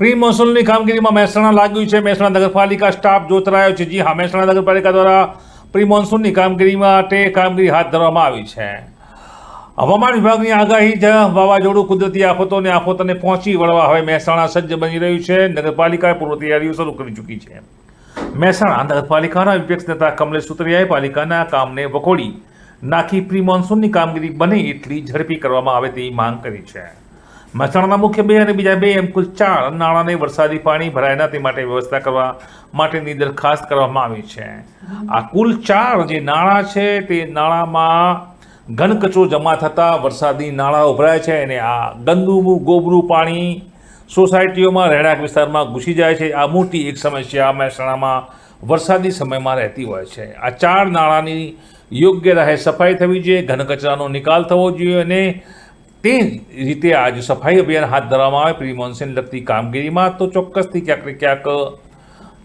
Pre મોન્સૂનની કામગીરીમાં મહેસાણા લાગ્યું છે. મહેસાણા નગરપાલિકા સ્ટાફ જોતરાયો છે. જી હા, મહેસાણા નગરપાલિકા દ્વારા પ્રી મોન્સૂનની કામગીરી માટે કામગીરી હાથ ધરવામાં આવી છે. હવામાન વિભાગની આગાહી જ વાવાઝોડું કુદરતી આફતોને આફતોને પહોંચી વળવા હવે મહેસાણા સજ્જ બની રહ્યું છે. નગરપાલિકાએ પૂર્વ તૈયારીઓ શરૂ કરી ચૂકી છે. મહેસાણા નગરપાલિકાના વિપક્ષ નેતા કમલેશ સુતરિયાએ પાલિકાના કામને વખોડી નાખી પ્રી મોન્સૂનની કામગીરી બને એટલી ઝડપી કરવામાં આવે તેવી માંગ કરી છે. મહેસાણાના મુખ્ય બે અને બીજા બે એમ કુલ ચાર નાણાંને વરસાદી પાણી ભરાય તે માટે વ્યવસ્થા કરવા માટેની દરખાસ્ત કરવામાં આવી છે. આ કુલ ચાર જે નાણાં છે તે નાણાંમાં ઘન કચરો જમા થતાં વરસાદી નાળા ઉભરાય છે અને આ ગંદુ ગોબરું પાણી સોસાયટીઓમાં, રહેણાંક વિસ્તારમાં ઘૂસી જાય છે. આ મોટી એક સમસ્યા મહેસાણામાં વરસાદી સમયમાં રહેતી હોય છે. આ ચાર નાળાની યોગ્ય રાહે સફાઈ થવી જોઈએ ઘન કચરાનો નિકાલ થવો જોઈએ અને તે રીતે આજ સફાઈ અભિયાન હાથ ધરવામાં આવે પ્રી લગતી કામગીરીમાં તો ચોક્કસથી ક્યાંક ક્યાંક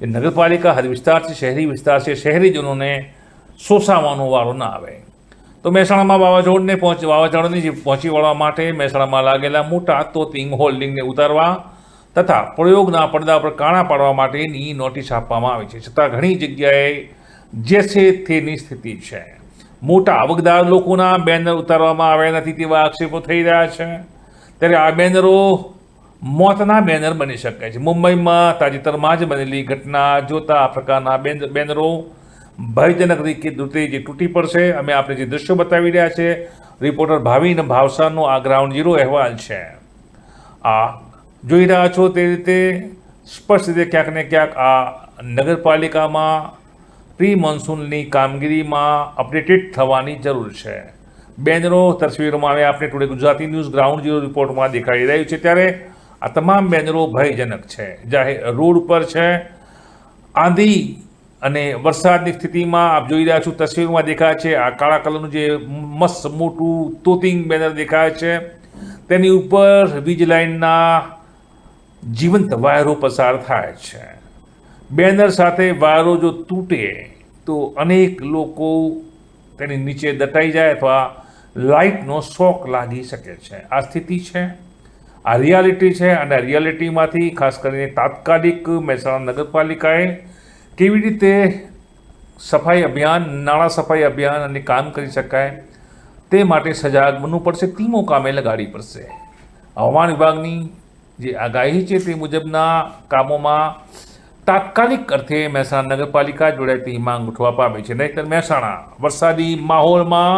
નગરપાલિકા હદ વિસ્તાર છે, શહેરી વિસ્તાર છે, શહેરીજનોને શોષાવાનો વારો ના આવે. તો મહેસાણામાં વાવાઝોડને પહોંચ, વાવાઝોડાને જે પહોંચી વળવા માટે મહેસાણામાં લાગેલા મોટા તોતિંગ હોલ્ડિંગને ઉતારવા તથા પ્રયોગના પડદા પર કાણા પાડવા માટેની નોટિસ આપવામાં આવી છે. છતાં ઘણી જગ્યાએ જે છે તેની સ્થિતિ છે. મોટા આવકદાર લોકોના બેનર ઉતારવામાં આવ્યા નથી તેવા આક્ષેપો થઈ રહ્યા છે. ત્યારે આ બેનરો મોતના બેનર બની શકે છે. મુંબઈમાં તાજેતરમાં જ બનેલી ઘટના જોતા આ પ્રકારના બેન, બેનરો ભયજનક રીતે જે તૂટી પડશે, અમે આપણે જે દૃશ્યો બતાવી રહ્યા છે, રિપોર્ટર ભાવિન ભાવસાનો આ ગ્રાઉન્ડ ઝીરો અહેવાલ છે. આ જોઈ રહ્યા છો તે રીતે સ્પષ્ટ રીતે ક્યાંક ને ક્યાંક આ નગરપાલિકામાં પ્રી મોન્સૂનની કામગીરીમાં અપડેટેડ થવાની જરૂર છે. બેનરો તસવીરોમાં હવે આપણે today Gujarati news ground zero રિપોર્ટમાં દેખાઈ રહ્યું છે. ત્યારે આ તમામ બેનરો ભયજનક છે. જાહેર રોડ ઉપર છે. આંધી અને વરસાદની સ્થિતિમાં આપ જોઈ રહ્યા છો, તસવીરમાં દેખાય છે, આ કાળા કલરનું જે મસ્ત મોટું તોતિંગ બેનર દેખાય છે. તેની ઉપર વીજ લાઇનના જીવંત વાયરો પસાર થાય છે. બેનર સાથે વાયરો જો તૂટે તો અનેક લોકો તેની નીચે દટાઈ જાય અથવા લાઇટનો શોક લાગી શકે છે. આ સ્થિતિ છે, આ રિયાલિટી છે અને આ રિયાલિટીમાંથી ખાસ કરીને તાત્કાલિક મહેસાણા નગરપાલિકાએ કેવી રીતે સફાઈ અભિયાન, નાણાં સફાઈ અભિયાન અને કામ કરી શકાય તે માટે સજાગ બનવું પડશે, ટીમો કામે લગાડવી પડશે. હવામાન વિભાગની જે આગાહી છે તે મુજબના કામોમાં તાત્કાલિક અર્થે મહેસાણા નગરપાલિકા જોડાય તેવી માંગ ઉઠવા પામે છે. નહીતર મહેસાણા વરસાદી માહોલમાં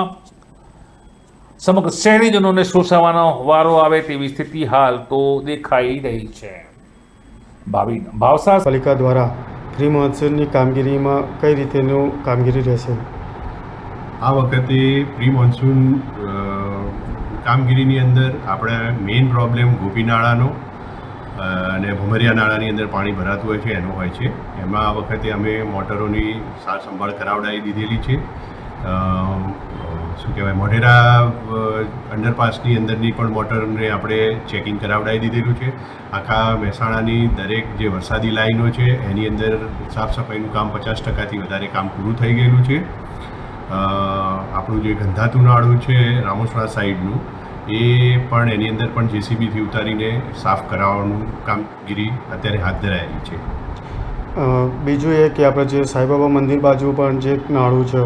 સમગ્ર શહેરીજનોને શોષાવાનો વારો આવે તેવી સ્થિતિ હાલ તો દેખાઈ રહી છે. ભાવિ ભાવસા પાલિકા દ્વારા પ્રી મોન્સૂનની કામગીરીમાં કઈ રીતેનું કામગીરી રહેશે? આ વખતે પ્રી મોન્સૂન કામગીરીની અંદર આપણે મેઇન પ્રોબ્લેમ ગોપીનાળાનો અને ભમરિયા નાળાની અંદર પાણી ભરાતું હોય છે, એનો હોય છે. એમાં આ વખતે અમે મોટરોની સાર સંભાળ કરાવડાવી દીધેલી છે. શું કહેવાય, મોઢેરા અંડરપાસની અંદરની પણ મોટરને આપણે ચેકિંગ કરાવડાવી દીધેલું છે. આખા મહેસાણાની દરેક જે વરસાદી લાઈનો છે, એની અંદર સાફ સફાઈનું કામ પચાસ ટકાથી વધારે કામ પૂરું થઈ ગયેલું છે. આપણું જે ગંધાતું નાળું છે રામોસરા સાઈડનું એ પણ એની અંદર પણ જેસીબીથી ઉતારીને સાફ કરાવવાનું કામગીરી અત્યારે હાથ ધરાયેલી છે. બીજું એ કે આપણે જે સાંઈબાબા મંદિર બાજુ પણ જે નાળું છે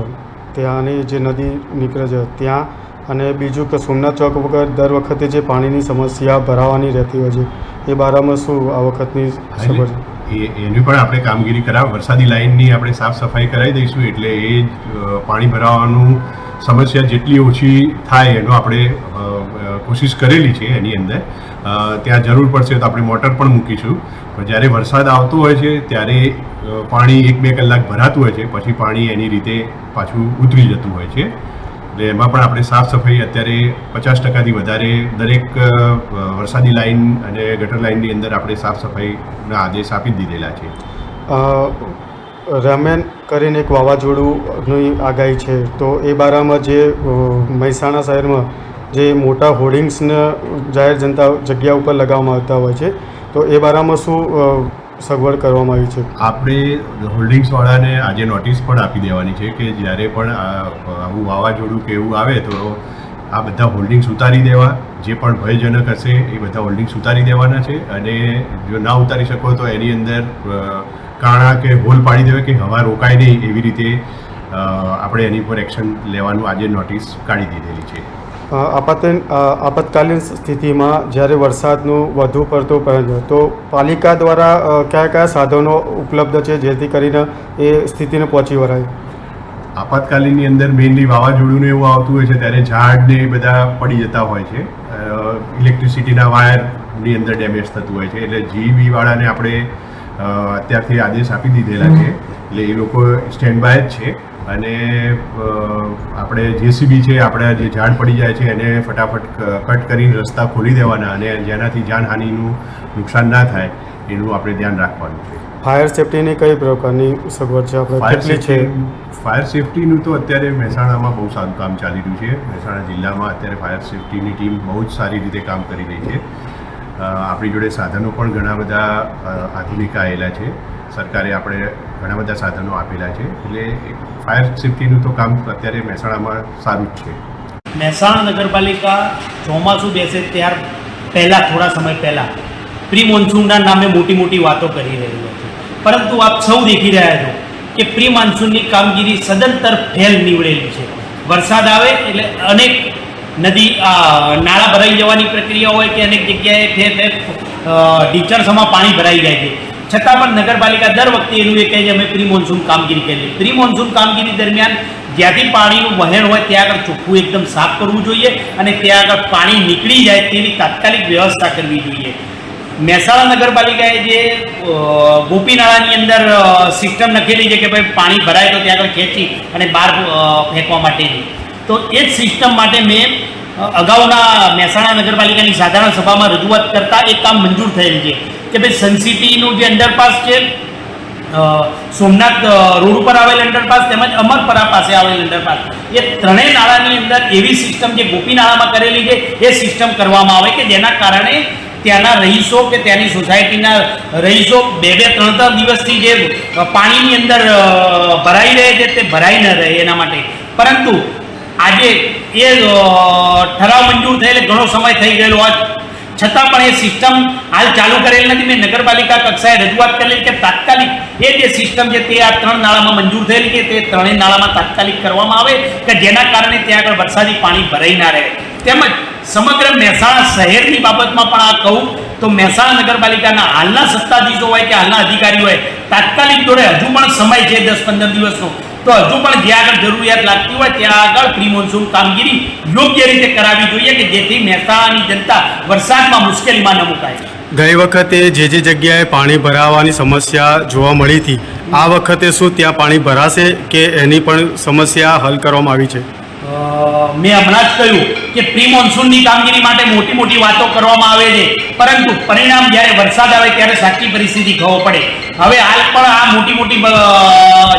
ત્યાંની જે નદી નીકળે છે ત્યાં અને બીજું કે સોમનાથ ચોક વગર દર વખતે જે પાણીની સમસ્યા ભરાવાની રહેતી હોય છે એ બારામાં શું આ વખતની ખબર છે એ એની પણ આપણે કામગીરી કરાવ, વરસાદી લાઇનની આપણે સાફ સફાઈ કરાવી દઈશું એટલે એ પાણી ભરાવાનું સમસ્યા જેટલી ઓછી થાય એનો આપણે કોશિશ કરેલી છે એની અંદર. ત્યાં જરૂર પડશે તો આપણે મોટર પણ મૂકીશું. પણ જ્યારે વરસાદ આવતો હોય છે, ત્યારે પાણી એક બે કલાક ભરાતું હોય છે, પછી પાણી એની રીતે પાછું ઉતરી જતું હોય છે. એટલે એમાં પણ આપણે સાફ સફાઈ અત્યારે પચાસ ટકાથી વધારે દરેક વરસાદી લાઈન અને ગટર લાઇનની અંદર આપણે સાફ સફાઈના આદેશ આપી દીધેલા છે. રમેન કરીને એક વાવાઝોડુંની આગાહી છે. તો એ બારામાં જે મહેસાણા શહેરમાં જે મોટા હોર્ડિંગ્સને જાહેર જનતા જગ્યા ઉપર લગાવવામાં આવતા હોય છે. તો એ બારામાં શું સગવડ કરવામાં આવી છે? આપણે હોલ્ડિંગ્સવાળાને આજે નોટિસ પણ આપી દેવાની છે કે જ્યારે પણ આવું વાવાઝોડું કે એવું આવે તો આ બધા હોલ્ડિંગ્સ ઉતારી દેવા, જે પણ ભયજનક હશે એ બધા હોલ્ડિંગ્સ ઉતારી દેવાના છે અને જો ના ઉતારી શકો તો એની અંદર કાણા કે હોલ પાડી દેવા કે હવા રોકાય નહીં એવી રીતે આપણે એની પર એક્શન લેવાનું આજે નોટિસ કાઢી દીધેલી છે. આપાતન આપાતકાલીન સ્થિતિમાં જ્યારે વરસાદનું વધુ પડતો પડે તો પાલિકા દ્વારા કયા કયા સાધનો ઉપલબ્ધ છે જેથી કરીને એ સ્થિતિને પહોંચી વળાય? આપાતકાલીનની અંદર મેઇનલી વાવાઝોડુંને એવું આવતું હોય છે ત્યારે ઝાડને એ બધા પડી જતા હોય છે. ઇલેક્ટ્રિસિટીના વાયરની અંદર ડેમેજ થતું હોય છે. એટલે જીબીવાળાને આપણે અત્યારથી આદેશ આપી દીધેલા છે. એટલે એ લોકો સ્ટેન્ડ બાય જ છે. અને આપણે જેસીબી છે આપણે જે ઝાડ પડી જાય છે એને ફટાફટ કટ કરીને રસ્તા ખોલી દેવાના અને જેનાથી જાનહાનિનું નુકસાન ના થાય એનું આપણે ધ્યાન રાખવાનું છે. ફાયર સેફટીની કઈ પ્રકારની સગવડ છે? આપણે ફાયર કેટલી છે? ફાયર સેફટીનું તો અત્યારે મહેસાણામાં બહુ સારું કામ ચાલી રહ્યું છે. મહેસાણા જિલ્લામાં અત્યારે ફાયર સેફટીની ટીમ બહુ જ સારી રીતે કામ કરી રહી છે. આપણી જોડે સાધનો પણ ઘણા બધા આધુનિક આવેલા છે. સરકારે આપણે ઘણા બધા સાધનો આપેલા છે. એટલે ફાયર સેફ્ટીનું તો કામ અત્યારે મહેસાણામાં સારું જ છે. મહેસાણા નગરપાલિકા ચોમાસું બેસે ત્યાર પહેલાં, થોડા સમય પહેલાં પ્રી મોન્સૂનના નામે મોટી મોટી વાતો કરી રહ્યું હતું. પરંતુ આપ સૌ દેખી રહ્યા છો કે પ્રી મોન્સૂનની કામગીરી સદંતર ફેલ નીવડેલી છે. વરસાદ આવે એટલે અનેક નદી નાળા ભરાઈ જવાની પ્રક્રિયા હોય કે અનેક જગ્યાએ ઠેર ઠેર અ, પાણી ભરાઈ જાય છે. છતાં પણ નગરપાલિકા દર વખતે એનું એ કહે છે અમે પ્રી મોન્સૂન કામગીરી કરીએ. પ્રી મોન્સૂન કામગીરી દરમિયાન જ્યાંથી પાણીનું વહેણ હોય ત્યાં આગળ ચોખ્ખું એકદમ સાફ કરવું જોઈએ અને ત્યાં આગળ પાણી નીકળી જાય તેવી તાત્કાલિક વ્યવસ્થા કરવી જોઈએ. મહેસાણા નગરપાલિકાએ જે ગોપીનાળાની અંદર સિસ્ટમ નખેલી છે કે ભાઈ પાણી ભરાય તો ત્યાં આગળ ખેંચી અને બહાર ફેંકવા માટેની. તો એ જ સિસ્ટમ માટે મેં અગાઉના મહેસાણા નગરપાલિકાની સાધારણ સભામાં રજૂઆત કરતાં એક કામ મંજૂર થયેલ છે કે ભાઈ સનસિટીનું જે અંડરપાસ છે સોમનાથ રોડ ઉપર આવેલ અંડરપાસ તેમજ અમરપરા પાસે આવેલ અંડરપાસ એ ત્રણેય નાળાની અંદર એવી સિસ્ટમ જે ગોપી નાળામાં કરેલી છે, એ સિસ્ટમ કરવામાં આવે કે જેના કારણે ત્યાંના રહીશો કે ત્યાંની સોસાયટીના રહીશો બે બે, ત્રણ ત્રણ દિવસથી જે પાણીની અંદર ભરાઈ રહે છે તે ભરાઈ ન રહે એના માટે. પરંતુ આજે એ ઠરાવ મંજૂર થયેલ, ઘણો સમય થઈ ગયેલો હોત છતાં પણ એ સિસ્ટમ હાલ ચાલુ કરેલ નથી. મેં નગરપાલિકા કક્ષાએ રજૂઆત કરેલી કે તાત્કાલિક એ જે સિસ્ટમ છે તે આ ત્રણ નાળામાં મંજૂર થયેલી કે તે ત્રણેય નાળામાં તાત્કાલિક કરવામાં આવે કે જેના કારણે ત્યાં આગળ વરસાદી પાણી ભરાઈ ના રહે. તેમજ સમગ્ર મહેસાણા શહેરની બાબતમાં પણ આ કહું તો મહેસાણા નગરપાલિકાના હાલના સત્તાધીશો હોય કે હાલના અધિકારી હોય, તાત્કાલિક ધોરણે હજુ પણ સમય છે દસ પંદર દિવસનો. તો હજુ પણ જ્યાં આગળ જરૂરિયાત લાગતી હોય ત્યાં આગળ પ્રી મોન્સૂન કામગીરી યોગ્ય રીતે કરાવવી જોઈએ કે જેથી મહેસાણાની જનતા વરસાદમાં મુશ્કેલીમાં ન મુકાય. ગઈ વખતે જે જે જગ્યાએ પાણી ભરાવાની સમસ્યા જોવા મળી હતી, આ વખતે શું ત્યાં પાણી ભરાશે કે એની પણ સમસ્યા હલ કરવામાં આવી છે? મેં હમણાં જ કહ્યું કે પ્રી મોન્સૂનની કામગીરી માટે મોટી મોટી વાતો કરવામાં આવે છે. પરંતુ પરિણામ જ્યારે વરસાદ આવે ત્યારે સાચી પરિસ્થિતિ ખબર પડે. હવે હાલ પણ આ મોટી મોટી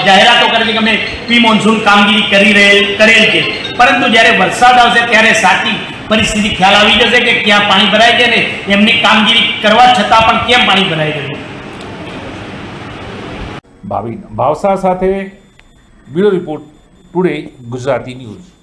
જાહેરાતો કરે છે કે અમે પ્રી મોન્સૂન કામગીરી કરી રહેલ, કરેલ છે. પરંતુ જ્યારે વરસાદ આવશે ત્યારે સાચી પરિસ્થિતિ ખ્યાલ આવી જશે કે ક્યાં પાણી ભરાય છે ને એમની કામગીરી કરવા છતાં પણ કેમ પાણી ભરાઈ રહ્યું ભાવિન, ભાવસા સાથે bureau report today Gujarati news.